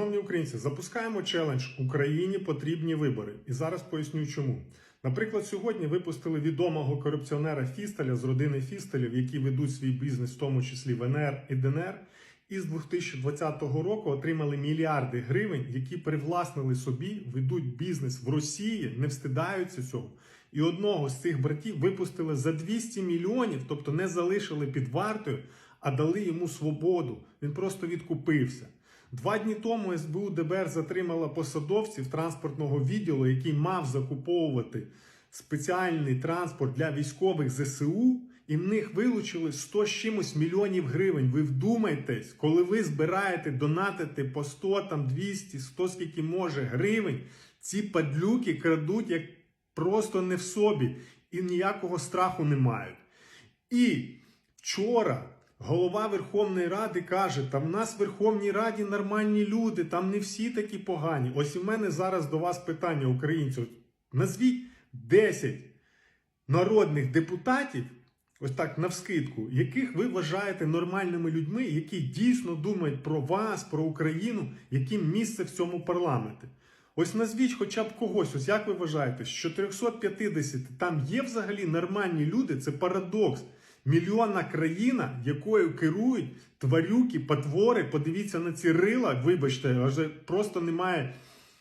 Шановні українці, запускаємо челендж Україні потрібні вибори. І зараз поясню чому. Наприклад, сьогодні випустили відомого корупціонера Фістеля з родини Фістелів, які ведуть свій бізнес, в тому числі в НР і ДНР. І з 2020 року отримали мільярди гривень, які привласнили собі, ведуть бізнес в Росії, не встидаються цього. І одного з цих братів випустили за 200 мільйонів, тобто не залишили під вартою, а дали йому свободу. Він просто відкупився. Два дні тому СБУ ДБР затримала посадовців транспортного відділу, який мав закуповувати спеціальний транспорт для військових ЗСУ, і в них вилучили 100 з чимось мільйонів гривень. Ви вдумайтесь, коли ви збираєте донатити по 100, там 200, 100 скільки може гривень, ці падлюки крадуть як просто не в собі і ніякого страху не мають. І вчора голова Верховної Ради каже: там в нас в Верховній Раді нормальні люди, там не всі такі погані. Ось у мене зараз до вас питання, українців. Назвіть 10 народних депутатів, ось так навскидку, яких ви вважаєте нормальними людьми, які дійсно думають про вас, про Україну, яким місце в цьому парламенті. Ось назвіть хоча б когось, ось як ви вважаєте, з 450 там є взагалі нормальні люди, це парадокс. Мільйонна країна, якою керують тварюки, потвори. Подивіться на ці рила, вибачте, аж просто немає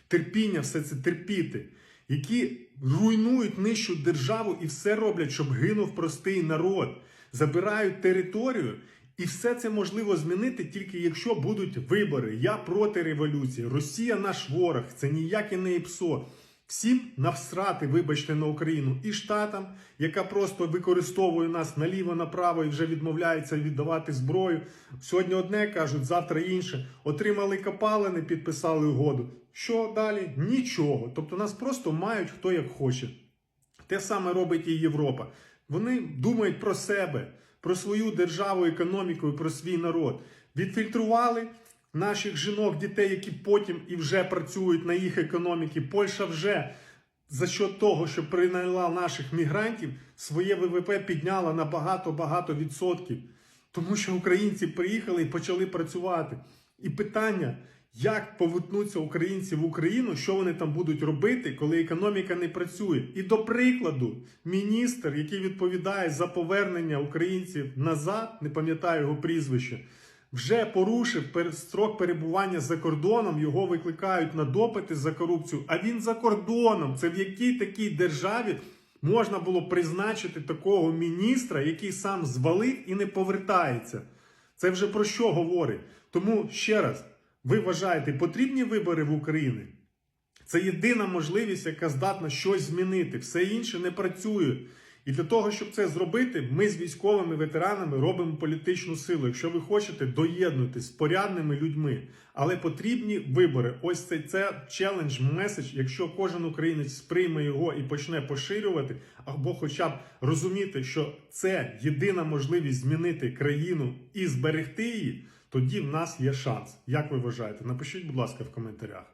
терпіння все це терпіти, які руйнують нижчу державу і все роблять, щоб гинув простий народ, забирають територію. І все це можливо змінити тільки якщо будуть вибори. Я проти революції. Росія наш ворог, це ніяке не ІПСО. Всім навсрати, вибачте, на Україну і штатам, яка просто використовує нас наліво направо і вже відмовляється віддавати зброю. Сьогодні одне кажуть, завтра інше. Отримали копалини, підписали угоду. Що далі? Нічого. Тобто нас просто мають хто як хоче. Те саме робить і Європа. Вони думають про себе, про свою державу, економіку і про свій народ. Відфільтрували наших жінок, дітей, які потім і вже працюють на їх економіки. Польща вже за счет того, що прийняла наших мігрантів, своє ВВП підняла на багато-багато відсотків. Тому що українці приїхали і почали працювати. І питання, як повернуться українці в Україну, що вони там будуть робити, коли економіка не працює. І до прикладу, міністр, який відповідає за повернення українців назад, не пам'ятаю його прізвище, вже порушив строк перебування за кордоном, його викликають на допити за корупцію. А він за кордоном. Це в якій такій державі можна було призначити такого міністра, який сам звалив і не повертається. Це вже про що говорить? Тому ще раз, ви вважаєте, потрібні вибори в Україні? Це єдина можливість, яка здатна щось змінити. Все інше не працює. І для того, щоб це зробити, ми з військовими ветеранами робимо політичну силу. Якщо ви хочете, доєднуйтесь з порядними людьми. Але потрібні вибори. Ось це, це челендж, меседж. Якщо кожен українець сприйме його і почне поширювати, або хоча б розуміти, що це єдина можливість змінити країну і зберегти її, тоді в нас є шанс. Як ви вважаєте? Напишіть, будь ласка, в коментарях.